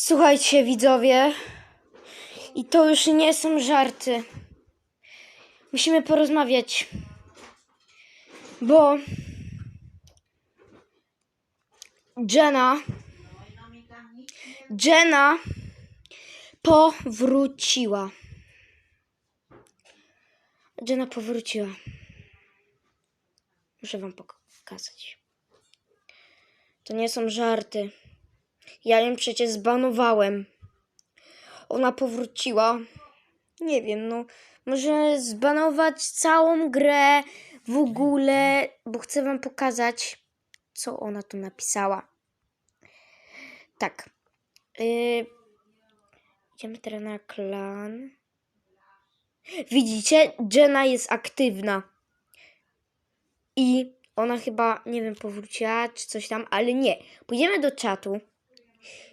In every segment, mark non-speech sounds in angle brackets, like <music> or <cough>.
Słuchajcie, widzowie. I to już nie są żarty. Musimy porozmawiać. Bo Jenna Jenna powróciła. Jenna powróciła. Muszę wam pokazać. To nie są żarty. Ja ją przecież zbanowałem. Ona powróciła. Nie wiem, no. Może zbanować całą grę w ogóle, bo chcę wam pokazać, co ona tu napisała. Tak. Yy, idziemy teraz na klan. Widzicie? Jenna jest aktywna. I ona chyba, nie wiem, powróciła czy coś tam, ale nie. Pójdziemy do czatu.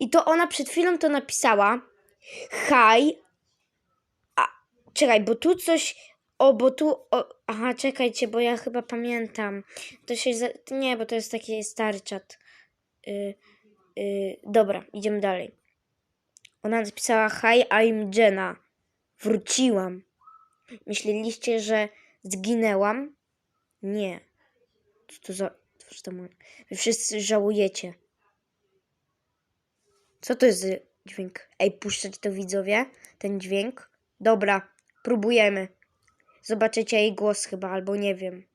I to ona przed chwilą to napisała. Hi. A, czekaj, bo tu coś. O, bo tu. O, aha, czekajcie, bo ja chyba pamiętam. To się. Za, nie, bo to jest taki stary czat. Y, y, dobra, idziemy dalej. Ona napisała: Hi, I'm Jenna. Wróciłam. Myśleliście, że zginęłam? Nie. Co to za. Wy wszyscy żałujecie. Co to jest dźwięk? Ej, puszczać to widzowie? Ten dźwięk? Dobra, próbujemy. Zobaczycie jej głos chyba, albo nie wiem.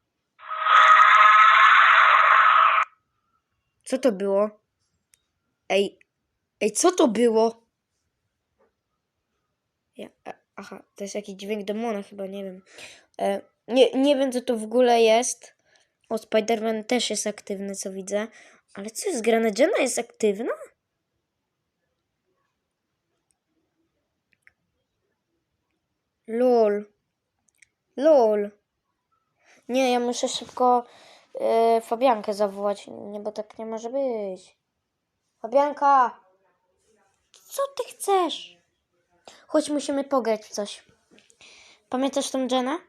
Co to było? Ej, ej, co to było? Ja, a, aha, to jest jakiś dźwięk demona chyba, nie wiem. E, nie, nie wiem, co to w ogóle jest. O, Spider-Man też jest aktywny, co widzę. Ale co jest grane? Jenna jest aktywna? Lol. Lol. Nie, ja muszę szybko e, Fabiankę zawołać. Nie, bo tak nie może być. Fabianka! Co ty chcesz? Chodź, musimy pograć coś. Pamiętasz tą Jenę?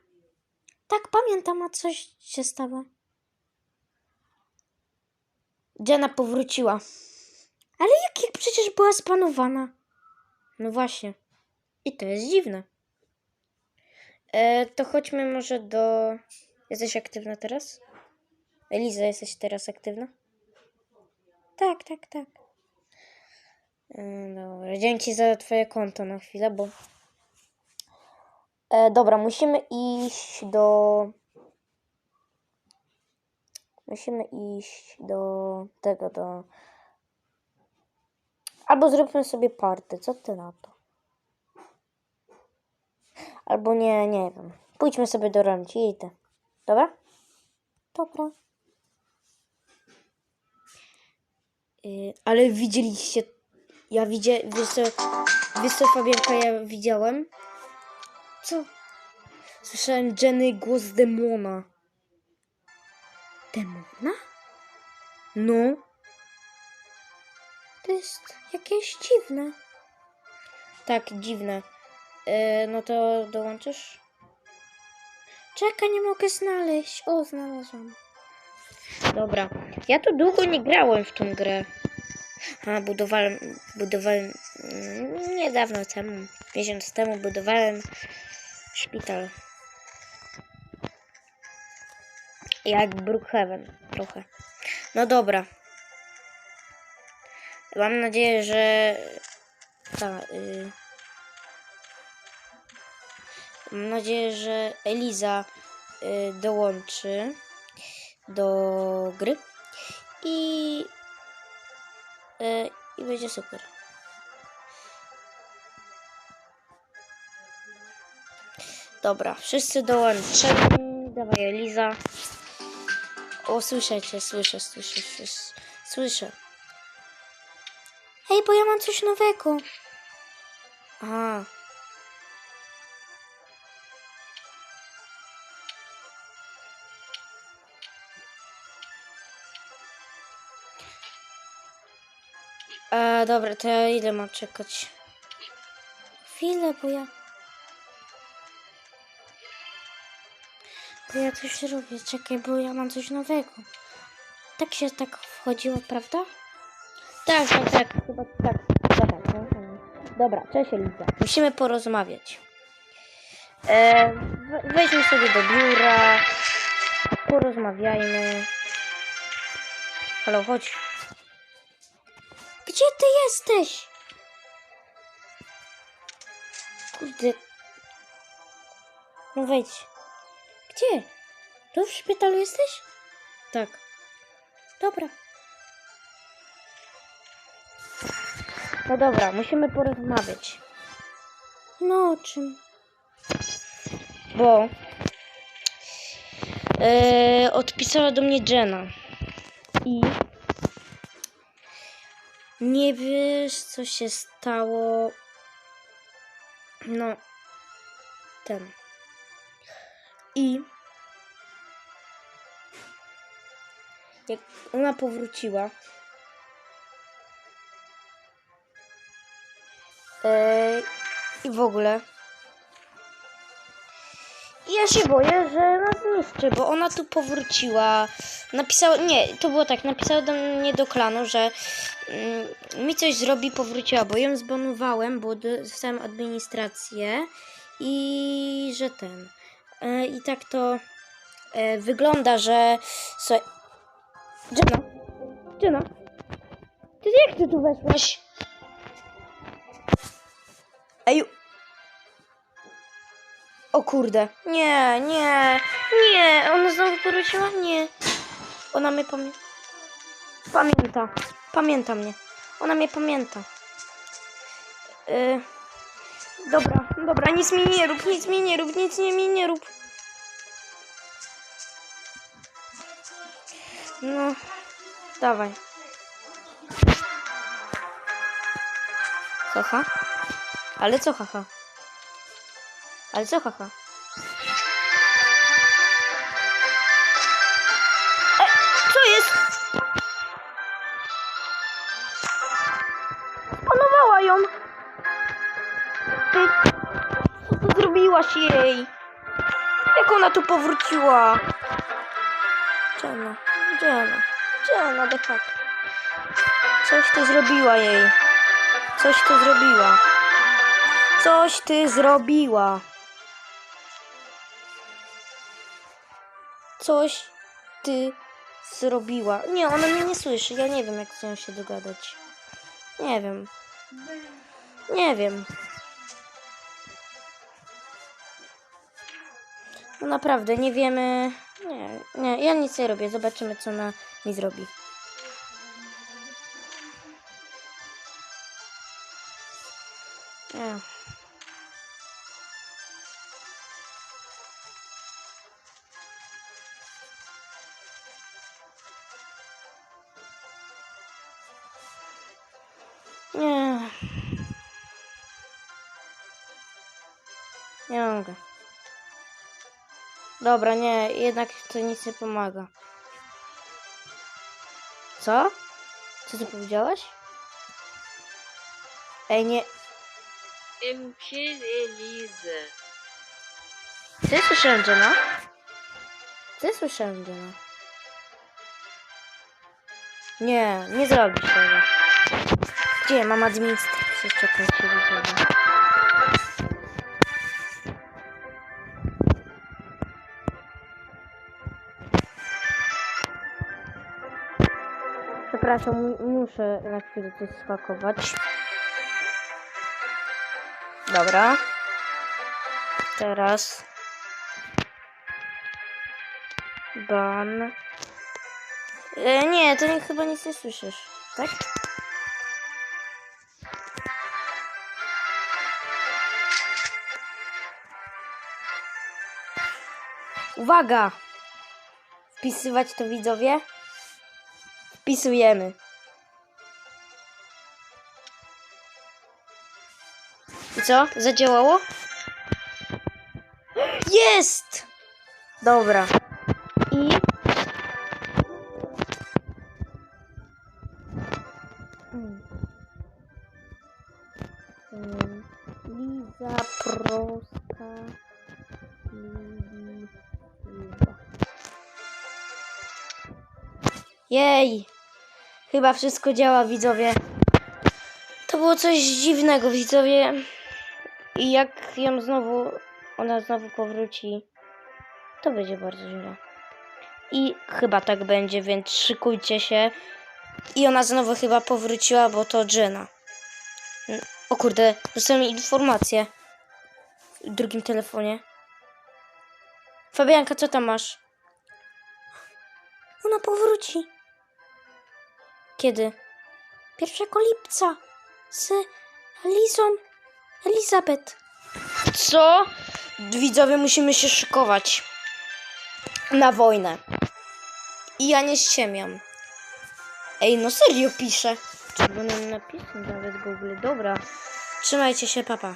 Tak, pamiętam, a coś się stało. Jenna powróciła. Ale jak, jak przecież była spanowana? No właśnie. I to jest dziwne. E, to chodźmy może do. Jesteś aktywna teraz? Eliza, jesteś teraz aktywna? Tak, tak, tak. E, dobra, dzięki za twoje konto na chwilę, bo. E, dobra, musimy iść do. Musimy iść do tego, do. Albo zróbmy sobie party, co ty na to? Albo nie, nie wiem. Pójdźmy sobie do Ramci i. Dobra? Dobra. Yy, ale widzieliście. Ja widzę. Wiesz co, wiesz ja widziałem? Co? Słyszałem Jenny głos demona. Demona? No. To jest jakieś dziwne. Tak, dziwne. E, no to dołączysz? Czekaj, nie mogę znaleźć. O, znalazłam. Dobra. Ja tu długo nie grałem w tą grę. A, budowałem, budowałem mm, niedawno temu, miesiąc temu budowałem szpital. Jak Brookhaven trochę. No dobra. Mam nadzieję, że ta, y, Mam nadzieję, że Eliza y, dołączy do gry i, y, i będzie super. Dobra, wszyscy dołączyli. Dawaj Eliza. O, słyszę cię, słyszę, słyszę, słyszę. Słyszę. Ej, bo ja mam coś nowego. Aha. E, dobra, to ja ile mam czekać? Chwilę, bo ja... Bo ja coś robię, czekaj, bo ja mam coś nowego. Tak się tak wchodziło, prawda? Tak, tak, tak, chyba tak. Czekaj. Dobra, cześć Eliza. Musimy porozmawiać. E, we- wejdźmy sobie do biura. Porozmawiajmy. Halo, chodź. Gdzie ty jesteś? Kurde. No wejdź. Gdzie? Tu w szpitalu jesteś? Tak. Dobra. No dobra, musimy porozmawiać. No o czym? Bo e, odpisała do mnie Jenna i nie wiesz co się stało. No ten. I jak ona powróciła, Yy, I w ogóle. Ja się boję, że nas zniszczy, bo ona tu powróciła. Napisała, nie, to było tak, napisała do mnie do klanu, że mm, mi coś zrobi, powróciła, bo ją zbanowałem, bo dostałem administrację i że ten. E, I tak to e, wygląda, że. So... Jenna, Jenna, ty jak ty tu weszłaś? Ej. O kurde. Nie, nie, nie. Ona znowu powróciła? Nie. Ona mnie pamięta. Pamięta. Pamięta mnie. Ona mnie pamięta. Y... Dobra, dobra, nic mi nie rób, nic mi nie rób, nic nie mi nie rób. No, dawaj. Haha. Ale co haha? Ale co haha? E, co jest? Spanowała ją. Ty, co ty zrobiłaś jej? Jak ona tu powróciła? Jenna, Jenna, Jenna, de facto. Coś ty zrobiła jej. Coś ty zrobiła. Coś ty zrobiła. Coś ty zrobiła. Nie, ona mnie nie słyszy. Ja nie wiem, jak z nią się dogadać. Nie wiem. Nie wiem. No naprawdę, nie wiemy. Nie, nie, ja nic nie robię. Zobaczymy, co ona mi zrobi. Nie. Nie mogę. Dobra, nie, jednak to nic nie pomaga. Co? Co ty powiedziałaś? Ej, nie. Im Kill Elise. Ty słyszałem Jenna? Ty słyszałem Jenna? Nie, nie zrobisz tego. Gdzie? Mam administrację. Czekaj, się. Przepraszam, mu- muszę na chwilę coś skakować. Dobra. Teraz. Ban. E, nie, to nie, chyba nic nie słyszysz, tak? Uwaga! Wpisywać to widzowie? Wpisujemy. I co? Zadziałało? <gasps> Jest! Dobra. Jej! Chyba wszystko działa, widzowie. To było coś dziwnego, widzowie. I jak ją znowu, ona znowu powróci, to będzie bardzo źle. I chyba tak będzie, więc szykujcie się. I ona znowu chyba powróciła, bo to Jenna. O kurde, dostałem informację w drugim telefonie. Fabianka, co tam masz? Ona powróci. Kiedy? 1 lipca z Elizą Elizabeth. Co? Widzowie, musimy się szykować na wojnę. I ja nie ściemiam. Ej, no serio piszę. Czerwonym napisem nawet Google. Dobra. Trzymajcie się, papa.